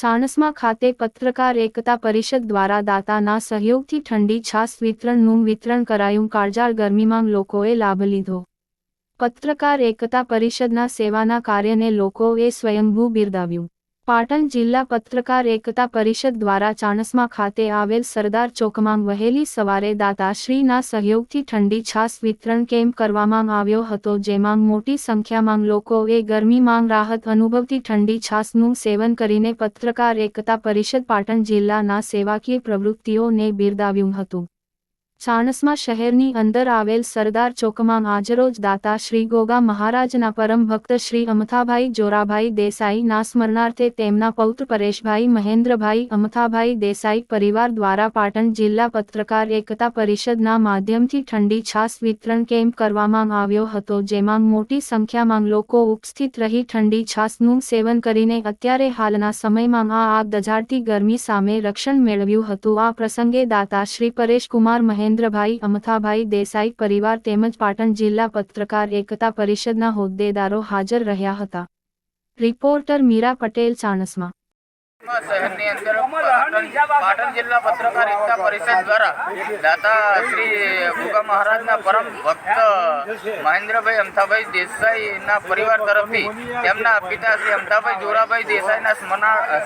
ચાણસ્મા ખાતે પત્રકાર એકતા પરિષદ દ્વારા દાતાના સહયોગથી ઠંડી છાસ વિતરણનું વિતરણ કરાયું. કાળજાળ ગરમીમાં લોકોએ લાભ લીધો. પત્રકાર એકતા પરિષદના સેવાના કાર્યને લોકોએ સ્વયંભૂ બિરદાવ્યું. પાટણ જિલ્લા પત્રકાર એકતા પરિષદ દ્વારા ચાણસમા ખાતે આવેલ સરદાર ચોકમાં વહેલી સવારે દાતાશ્રીના સહયોગથી ઠંડી છાસ વિતરણ કેમ્પ કરવામાં આવ્યો હતો, જેમાં મોટી સંખ્યામાં લોકોએ ગરમીમાં રાહત અનુભવતી ઠંડી છાસનું સેવન કરીને પત્રકાર એકતા પરિષદ પાટણ જિલ્લાના સેવાકીય પ્રવૃત્તિઓને બિરદાવ્યું હતું. ચાણસ્મા શહેરની અંદર આવેલ સરદાર ચોકમાં આજરોજ દાતા શ્રી ગોગા મહારાજના પરમ ભક્ત શ્રી અમથાભાઈ જોરાભાઈ દેસાઈના સ્મરણાર્થે તેમના પૌત્ર પરેશભાઈ મહેન્દ્રભાઈ અમથાભાઈ દેસાઈ પરિવાર દ્વારા પાટણ જિલ્લા પત્રકાર એકતા પરિષદના માધ્યમથી ઠંડી છાસ વિતરણ કેમ્પ કરવામાં આવ્યો હતો, જેમાં મોટી સંખ્યામાં લોકો ઉપસ્થિત રહી ઠંડી છાસનું સેવન કરીને અત્યારે હાલના સમયમાં આ આગ દઝાડતી ગરમી સામે રક્ષણ મેળવ્યું હતું. આ પ્રસંગે દાતા શ્રી પરેશકુમાર મહેન્દ્રભાઈ અમથાભાઈ દેસાઈ પરિવાર તેમજ પાટણ જિલ્લા પત્રકાર એકતા પરિષદના હોદ્દેદારો હાજર રહ્યા હતા. રિપોર્ટર મીરા પટેલ, ચાણસ્મા.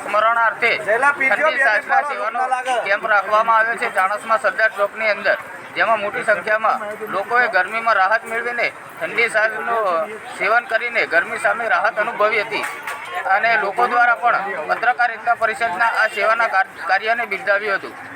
સ્મરણાર્થે ઠંડી સાચના સેવાનો કેમ્પ રાખવામાં આવ્યો છે ચાણસમાં સરદાર ચોકની અંદર. જેમાં મોટી સંખ્યામાં લોકોએ ગરમીમાં રાહત મેળવીને ઠંડી સાસનું સેવન કરીને ગરમી સામે રાહત અનુભવી હતી. અને લોકો દ્વારા પણ પત્રકાર એકતા પરિષદના આ સેવાના કાર્યને બિરદાવ્યું હતું.